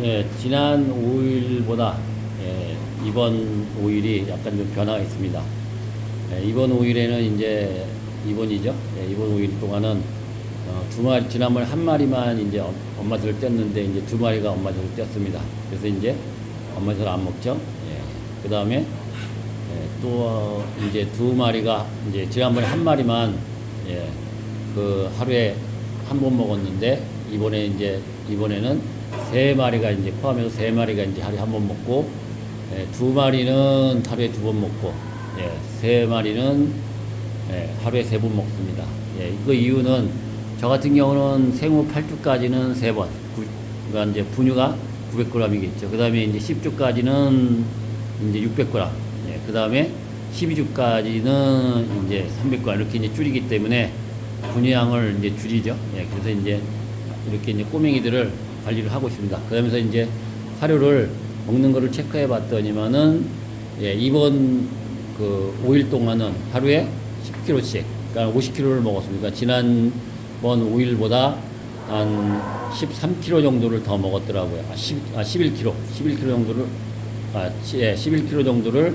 예, 지난 5일보다 예, 이번 5일이 약간 좀 변화가 있습니다. 예, 이번 5일에는 이제 이번이죠. 예, 이번 5일 동안은 어, 두 마리 지난번에 한 마리만 이제 엄- 엄마들을 뗐는데 이제 두 마리가 엄마들을 뗐습니다. 그래서 이제 엄마들 안 먹죠. 예, 그 다음에 예, 또 어, 이제 두 마리가 이제 지난번에 한 마리만 예, 그 하루에 한 번 먹었는데 이번에 이제 이번에는 세 마리가 이제 포함해서 세 마리가 이제 하루에 한 번 먹고 예, 두 마리는 하루에 두 번 먹고 예, 세 마리는 예, 하루에 세 번 먹습니다. 예, 그 이유는 저 같은 경우는 생후 8주까지는 세 번, 구- 그러니까 이제 분유가 900g이겠죠. 그 다음에 이제 10주까지는 이제 600g, 예, 그 다음에 12주까지는 이제 300g 이렇게 이제 줄이기 때문에 분유량을 이제 줄이죠. 예, 그래서 이제 이렇게 이제 꼬맹이들을 관리를 하고 있습니다. 그러면서 이제 사료를 먹는 거를 체크해 봤더니만은 예, 이번 그 5일 동안은 하루에 10kg씩, 그러니까 50kg를 먹었습니다. 지난번 5일보다 한 13kg 정도를 더 먹었더라고요. 아, 10, 아 11kg, 11kg 정도를 아, 시- 예, 11kg 정도를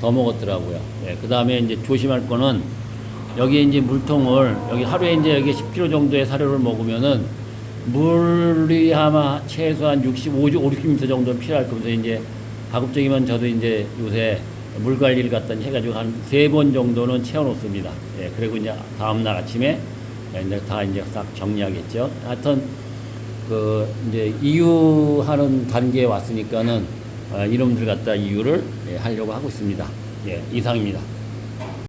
더 먹었더라고요. 예, 그 다음에 이제 조심할 거는 여기 이제 물통을 여기 하루에 이제 여기 10kg 정도의 사료를 먹으면은 물이 아마 최소한 65, 5, 60m 정도 필요할 겁니다. 이제 가급적이면 저도 이제 요새 물 관리를 갖다 해가지고 한 세 번 정도는 채워놓습니다. 예, 그리고 이제 다음날 아침에 이제 다 이제 싹 정리하겠죠. 하여튼 그 이제 이유하는 단계에 왔으니까는 아, 이놈들 갖다 이유를 예, 하려고 하고 있습니다. 예, 이상입니다.